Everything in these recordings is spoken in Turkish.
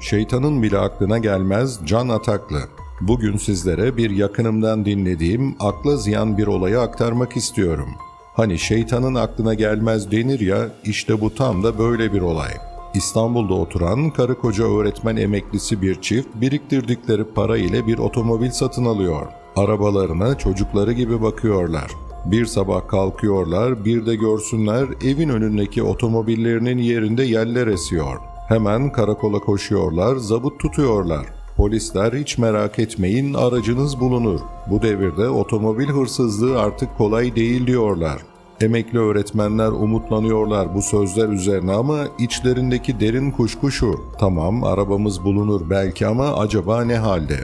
Şeytanın bile aklına gelmez Can Ataklı. Bugün sizlere bir yakınımdan dinlediğim akla ziyan bir olayı aktarmak istiyorum. Hani şeytanın aklına gelmez denir ya, işte bu tam da böyle bir olay. İstanbul'da oturan karı koca öğretmen emeklisi bir çift biriktirdikleri para ile bir otomobil satın alıyor. Arabalarına çocukları gibi bakıyorlar. Bir sabah kalkıyorlar, bir de görsünler evin önündeki otomobillerinin yerinde yeller esiyor. Hemen karakola koşuyorlar, zabıt tutuyorlar. Polisler hiç merak etmeyin aracınız bulunur. Bu devirde otomobil hırsızlığı artık kolay değil diyorlar. Emekli öğretmenler umutlanıyorlar bu sözler üzerine ama içlerindeki derin kuşku şu. Tamam arabamız bulunur belki ama acaba ne halde?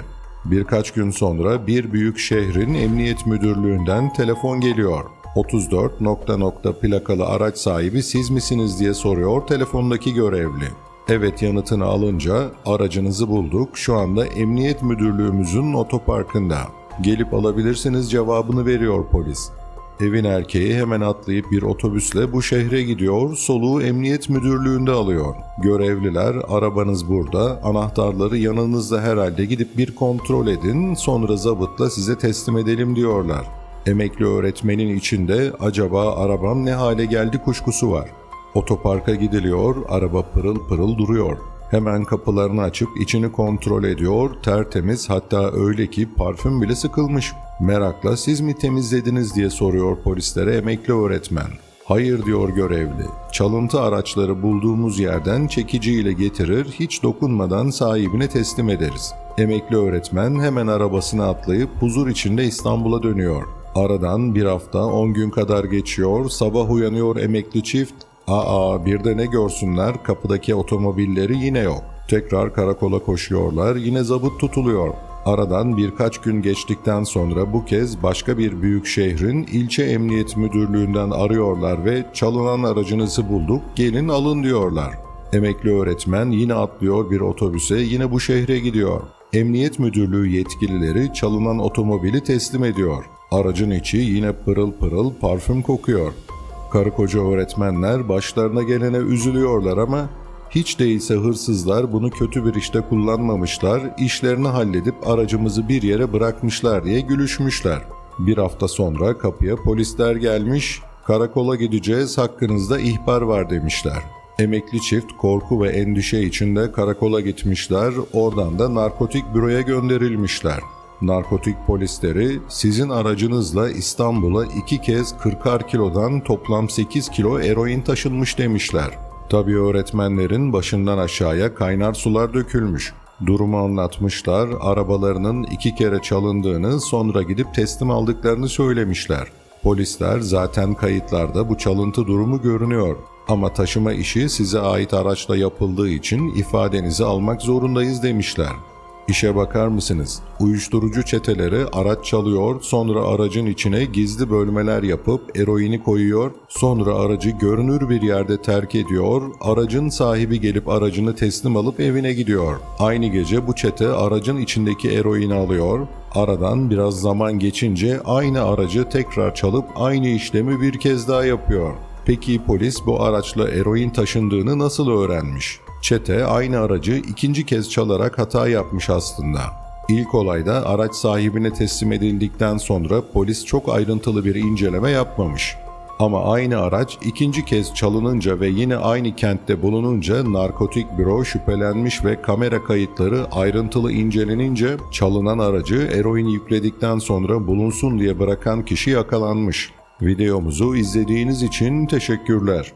Birkaç gün sonra bir büyük şehrin emniyet müdürlüğünden telefon geliyor. 34 nokta nokta plakalı araç sahibi siz misiniz diye soruyor telefondaki görevli. Evet yanıtını alınca aracınızı bulduk şu anda emniyet müdürlüğümüzün otoparkında. Gelip alabilirsiniz cevabını veriyor polis. Evin erkeği hemen atlayıp bir otobüsle bu şehre gidiyor, soluğu emniyet müdürlüğünde alıyor. Görevliler arabanız burada, anahtarları yanınızda herhalde gidip bir kontrol edin, sonra zabıtla size teslim edelim diyorlar. Emekli öğretmenin içinde acaba arabam ne hale geldi kuşkusu var. Otoparka gidiliyor, araba pırıl pırıl duruyor. Hemen kapılarını açıp içini kontrol ediyor, tertemiz hatta öyle ki parfüm bile sıkılmış. Merakla siz mi temizlediniz diye soruyor polislere emekli öğretmen. Hayır diyor görevli. Çalıntı araçları bulduğumuz yerden çekiciyle getirir, hiç dokunmadan sahibine teslim ederiz. Emekli öğretmen hemen arabasına atlayıp huzur içinde İstanbul'a dönüyor. Aradan bir hafta 10 gün kadar geçiyor, sabah uyanıyor emekli çift, Aa bir de ne görsünler kapıdaki otomobilleri yine yok. Tekrar karakola koşuyorlar yine zabıt tutuluyor. Aradan birkaç gün geçtikten sonra bu kez başka bir büyük şehrin ilçe emniyet müdürlüğünden arıyorlar ve çalınan aracınızı bulduk gelin alın diyorlar. Emekli öğretmen yine atlıyor bir otobüse yine bu şehre gidiyor. Emniyet müdürlüğü yetkilileri çalınan otomobili teslim ediyor. Aracın içi yine pırıl pırıl parfüm kokuyor. Karı koca öğretmenler başlarına gelene üzülüyorlar ama hiç değilse hırsızlar bunu kötü bir işte kullanmamışlar, işlerini halledip aracımızı bir yere bırakmışlar diye gülüşmüşler. Bir hafta sonra kapıya polisler gelmiş, karakola gideceğiz hakkınızda ihbar var demişler. Emekli çift korku ve endişe içinde karakola gitmişler, oradan da narkotik büroya gönderilmişler. Narkotik polisleri sizin aracınızla İstanbul'a iki kez 40'ar kilodan toplam 8 kilo eroin taşınmış demişler. Tabii öğretmenlerin başından aşağıya kaynar sular dökülmüş. Durumu anlatmışlar, arabalarının iki kere çalındığını sonra gidip teslim aldıklarını söylemişler. Polisler zaten kayıtlarda bu çalıntı durumu görünüyor. Ama taşıma işi size ait araçla yapıldığı için ifadenizi almak zorundayız demişler. İşe bakar mısınız? Uyuşturucu çeteleri araç çalıyor, sonra aracın içine gizli bölmeler yapıp eroini koyuyor, sonra aracı görünür bir yerde terk ediyor, aracın sahibi gelip aracını teslim alıp evine gidiyor. Aynı gece bu çete aracın içindeki eroini alıyor, aradan biraz zaman geçince aynı aracı tekrar çalıp aynı işlemi bir kez daha yapıyor. Peki polis bu araçla eroin taşındığını nasıl öğrenmiş? Çete aynı aracı ikinci kez çalarak hata yapmış aslında. İlk olayda araç sahibine teslim edildikten sonra polis çok ayrıntılı bir inceleme yapmamış. Ama aynı araç ikinci kez çalınınca ve yine aynı kentte bulununca narkotik büro şüphelenmiş ve kamera kayıtları ayrıntılı incelenince çalınan aracı eroin yükledikten sonra bulunsun diye bırakan kişi yakalanmış. Videomuzu izlediğiniz için teşekkürler.